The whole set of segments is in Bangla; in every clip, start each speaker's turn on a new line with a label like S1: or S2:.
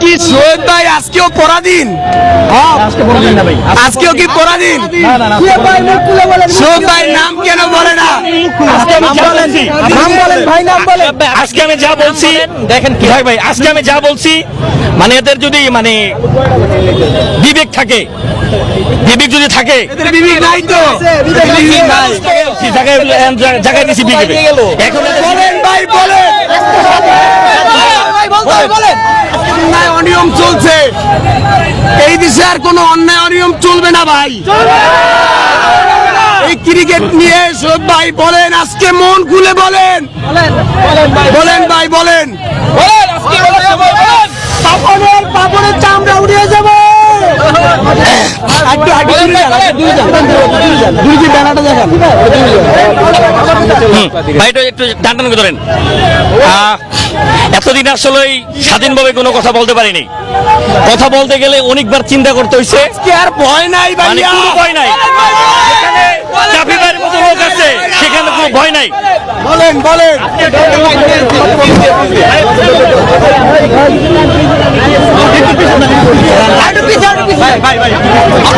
S1: কি সোহেব ভাই আজকেও পরাধীন?
S2: ভাই।
S1: আজকেও কি পরাধীন? ভাই নাম কেন বলে না?
S2: আজকে আমি যা বলছি
S3: নাম বলেন ভাই নাম বলেন।
S2: আজকে আমি যা বলছি
S3: দেখেন কি
S2: ভাই ভাই আজকে আমি যা বলছি মানে এদের যদি মানে বিবেক থাকে বিবেক যদি থাকে
S1: বিবেক নাই তো।
S2: জায়গায় জায়গায় দিছি বিবেক। এখন এদের-
S1: বলেন ভাই বলেন অন্যায় অনিয়ম চলছে। এই দেশে আর কোনো অন্যায় অনিয়ম চলবে না ভাই। এই ক্রিকেট নিয়ে সব ভাই বলেন আজকে মন খুলে বলেন। বলেন ভাই বলেন।
S3: পাপনের পাপনের চামড়া উড়িয়ে যাবে।
S1: ব্যানারটা দেখান।
S2: হুম, ভাই একটু টান ধরেন। এতদিন আসলে স্বাধীনভাবে কোনো কথা বলতে পারিনি। কথা বলতে গেলে অনেকবার চিন্তা করতে হয়েছে
S1: আর ভয় নাই
S2: মানে কোনো ভয় নাই। লোক আছে সেখানে কোনো ভয় নাই।
S1: বলেন বলেন।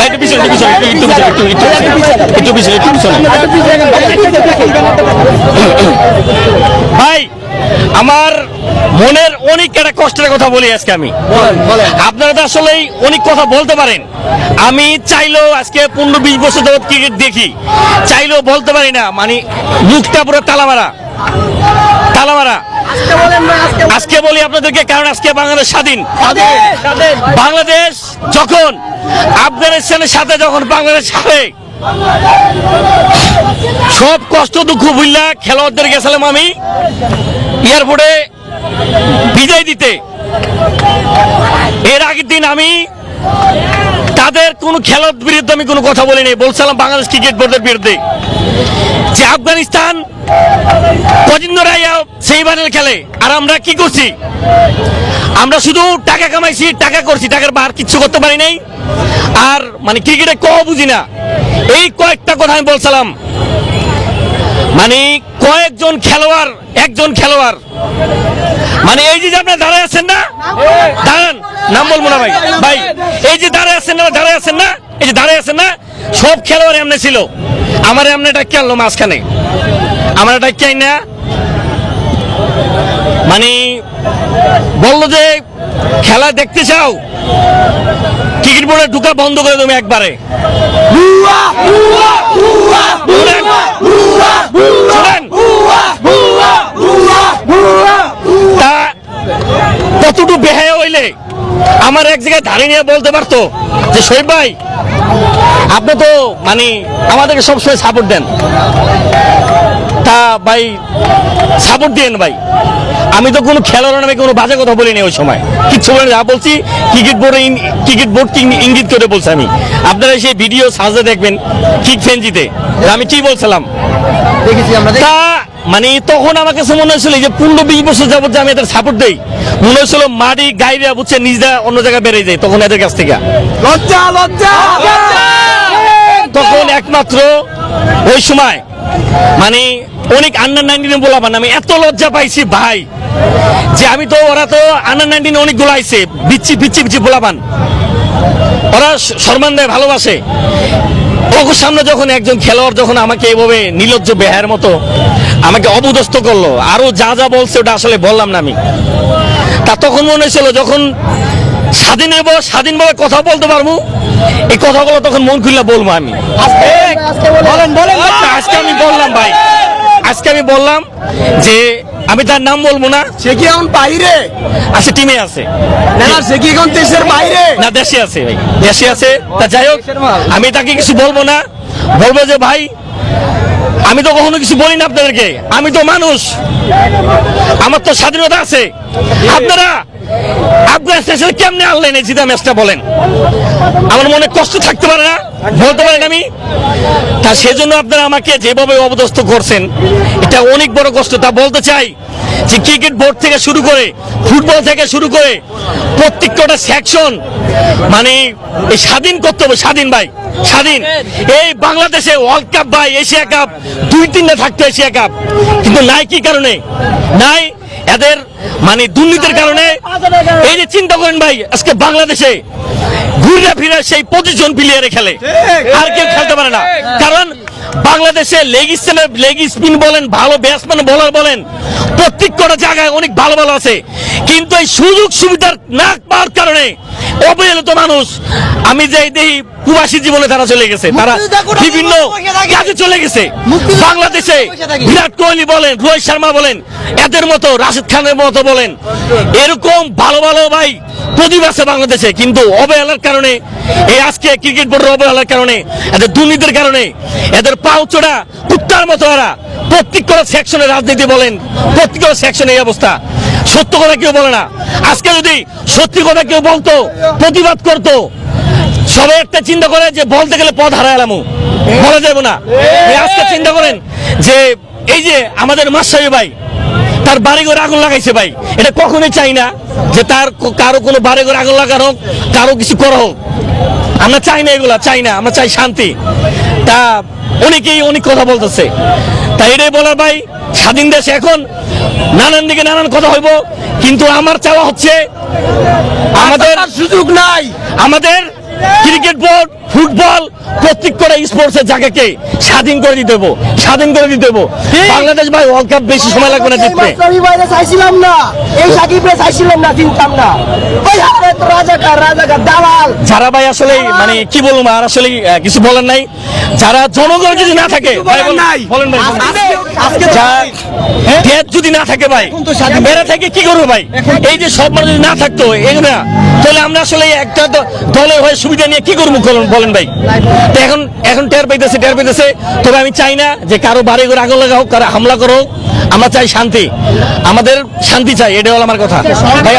S2: একটু পিছনে একটু পিছনে একটু একটু একটু পিছনে একটু পিছনে ভাই আমার মনের অনেক একটা কষ্টের কথা বলি আজকে আমি। আপনারা তো আসলেই অনেক কথা বলতে পারেন। আমি চাইলেও আজকে পনেরো বিশ বছর যাবত ক্রিকেট দেখি। চাইলেও বলতে পারি না মানে মুখটা পুরো তালামারা তালামারা আজকে বলি আপনাদেরকে কারণ আজকে বাংলাদেশ স্বাধীন। বাংলাদেশ যখন আফগানিস্তানের সাথে যখন বাংলাদেশ হারে সব কষ্ট দুঃখ ভুললা খেলোয়াড়দের গেছিলাম আমি এয়ারপোর্টে বিদায় দিতে। এর আগের দিন আমি তাদের কোনো খেলার বিরুদ্ধে আমি কোনো কথা বলিনি। বলছিলাম বাংলাদেশ ক্রিকেট বোর্ডের বিরুদ্ধে যে আফগানিস্তান ধরে আইয়া সেই খেলে। আর আমরা কি করছি? আমরা শুধু টাকা কামাইছি, টাকা করছি, টাকার বার কিচ্ছু করতে পারি নাই। আর মানে ক্রিকেটে ক বুঝি না। এই কয়েকটা কথা আমি বলছিলাম। মানে কয়েকজন খেলোয়াড়, একজন খেলোয়াড় মানে এই যে আপনারা দাঁড়ায় আছেন না? দাঁড়ান, নাম বলব না ভাই। ভাই, এই যে দাঁড়ায় আছেন না, দাঁড়ায় আছেন না, এই যে দাঁড়ায় আছেন না, সব খেলোয়াড় এমনি ছিল। আমার এমনি এটা খেললো মাঝখানে। আমার এটা কে না মানে বলল যে, খেলা দেখতে চাও? ক্রিকেট বোর্ডে ঢুকা বন্ধ করে তুমি একবারে। ধারে নিয়ে বলতে পারতো যে শৈব ভাই আপনি তো মানে আমাদেরকে সবসময় সাপোর্ট দেন। তা ভাই সাপোর্ট দিয়েন ভাই। আমি তো কোনো খেলোয়াড় নামে কোনো বাজে কথা বলিনি ওই সময়। কিচ্ছু বলিনি যা বলছি ক্রিকেট বোর্ডে ক্রিকেট বোর্ড ইঙ্গিত করে বলছি আমি। আপনারা সেই ভিডিও সাজে দেখবেন কিক ফেঞ্জিতে আমি কি বলছিলাম?
S3: দেখেছি আমরা
S2: তা মানে তখন আমার কাছে মনে হয়েছিল যে পনেরো বিশ বছর যাবত যে আমি এদের সাপোর্ট দেই। মনে হয়েছিল মাটি গাইরা বুঝছে নিজরা অন্য জায়গায় বেড়ে যায় তখন এদের কাছ থেকে।
S1: লজ্জা লজ্জা!
S2: তখন একমাত্র ওই সময় মানে অনেক আন্ডার নাইনটিনে আমি এত লজ্জা পাইছি ভাই যে আমি তো ওরা তো আন্ডার নাইনটিনে অনেক গোলাইছে বিচ্ছি বিচ্ছি বিচ্ছি বলাবান ওরা সম্মান দেয় ভালোবাসে। ওর সামনে যখন একজন খেলোয়াড় যখন আমাকে এভাবে নির্লজ্জ বেহার মতো আমাকে অবদস্ত করল। আরও যা যা বলছে ওটা আসলে বললাম না আমি। তা তখন মনে হয়েছিল যখন স্বাধীন হব স্বাধীনভাবে কথা বলতে পারব এই কথাগুলো তখন মন খুললে বলব আমি।
S3: বলেন বলেন
S2: আজকে আমি বললাম ভাই। আজকে আমি বললাম যে আমি তার নাম বলব না।
S1: সে কি এখন বাইরে?
S2: আচ্ছা টিমে আছে।
S1: না না সে কি এখন দেশের বাইরে?
S2: না দেশে আছে ভাই। দেশে আছে। তা যাই হোক আমি তাকে কিছু বলব না। বলব যে ভাই আমি তো কখনো কিছু বলি না আপনাদেরকে। আমি তো মানুষ। আমার তো স্বাধীনতা আছে। আপনারা আফগানিস্তান কেমনে আনলেন এই জিতা ম্যাচটা বলেন? আমার মনে কষ্ট থাকতে পারে না। বলতে পারেন আমি। তা সেজন্য আপনারা আমাকে যেভাবে অবদস্ত করছেন, এটা অনেক বড় কষ্ট। তা বলতে চাই যে ক্রিকেট বোর্ড থেকে শুরু করে ফুটবল থেকে শুরু করে প্রত্যেকটা সেকশন মানে এই স্বাধীন করতে হবে স্বাধীন ভাই স্বাধীন। এই বাংলাদেশে ওয়ার্ল্ড কাপ ভাই এশিয়া কাপ দুই তিনটা থাকতো এশিয়া কাপ কিন্তু নাই কি কারণে? নাই এদের মানে দুর্নীতির কারণে। এই যে চিন্তা করেন ভাই আজকে বাংলাদেশে ঘুরে ফিরে সেই পঁচিশ জন প্লেয়ারে খেলে। আর কেউ খেলতে পারে না। কারণ বাংলাদেশে লেগ স্পিনের লেগ স্পিন বলেন ভালো ব্যাটসম্যান বোলার বলেন প্রত্যেক কটা জায়গায় অনেক ভালো ভালো আছে। কিন্তু এই সুযোগ সুবিধার না পাওয়ার কারণে অবহেলিত মানুষ। আমি যে দেখি প্রবাসী জীবনে তারা চলে গেছে তারা বিভিন্ন কাজে চলে গেছে। বাংলাদেশে বিরাট কোহলি বলেন রোহিত শর্মা বলেন এদের মতো রাশিদ খানের মতো বলেন। এরকম ভালো ভালো ভাই প্রতিভা আছে বাংলাদেশে কিন্তু অবহেলার কারণে এই আজকে ক্রিকেট বোর্ডের অবহেলার কারণে এদের দুর্নীতির কারণে এদের পাও চোড়া কুত্তার মতো ওরা। প্রত্যেকটা সেকশনে রাজনীতি বলেন প্রত্যেকটা সেকশনে এই অবস্থা। সত্য কথা কেউ বলে না। আজকে যদি সত্যি কথা কেউ বলতো, প্রতিবাদ করতো, সবাই একটা চিন্তা করে যে বলতে গেলে পথ হারালাম বলা যাবে না। আজকে চিন্তা করেন যে এই যে আমাদের মাসাবি ভাই, তার বাড়ি ঘরে আগুন লাগাইছে ভাই, এটা কখনোই চাই না যে তার কারও কোনো বাড়ি ঘরে আগুন লাগানো হোক, কারও কিছু করা হোক। আমরা চাই না এগুলা, চাই না, আমরা চাই শান্তি। তা অনেকেই অনেক কথা বলতেছে। তাই এটাই বলার ভাই স্বাধীন দেশ এখন নানান দিকে নানান কথা হইব কিন্তু আমার চাওয়া হচ্ছে আমাদের
S1: সুযোগ নাই।
S2: আমাদের ক্রিকেট বোর্ড ফুটবল প্রত্যেক করে স্পোর্টসের জায়গাকে স্বাধীন করে দিতে দেবো স্বাধীন করে দিতে দেবো বাংলাদেশ ভাই ওয়ার্ল্ড কাপ বেশি সময় লাগবে না জিততে।
S3: চাইছিলাম না। এই সাকিবরে চাইছিলাম না চিনতাম না। ওই হারে তো রাজাকার রাজাকার দালাল।
S2: যারা ভাই আসলে মানে কি বলব আর আসলে কিছু বলেন নাই। যারা জনগণ যদি না থাকে বলেন-
S1: নাই।
S2: বলেন ভাই বলেন।
S3: আজকে
S2: যা- দেশ যদি না থাকে ভাই বেড়া থেকে কি করব ভাই? এই যে সব মানুষ যদি না থাকতো এগুলো তাহলে আমরা আসলে একটা দ- হয়ে সুবিধা নিয়ে কি করব বলেন- বলেন ভাই? এখন এখন টের পাইতেছে টের পাইতেছে। তবে আমি চাই না যে কারও বাড়ি ঘরে আগুন লাগা হোক কারও হামলা করো। আমরা চাই শান্তি। আমাদের শান্তি চাই এটা হলো আমার কথা। ভাই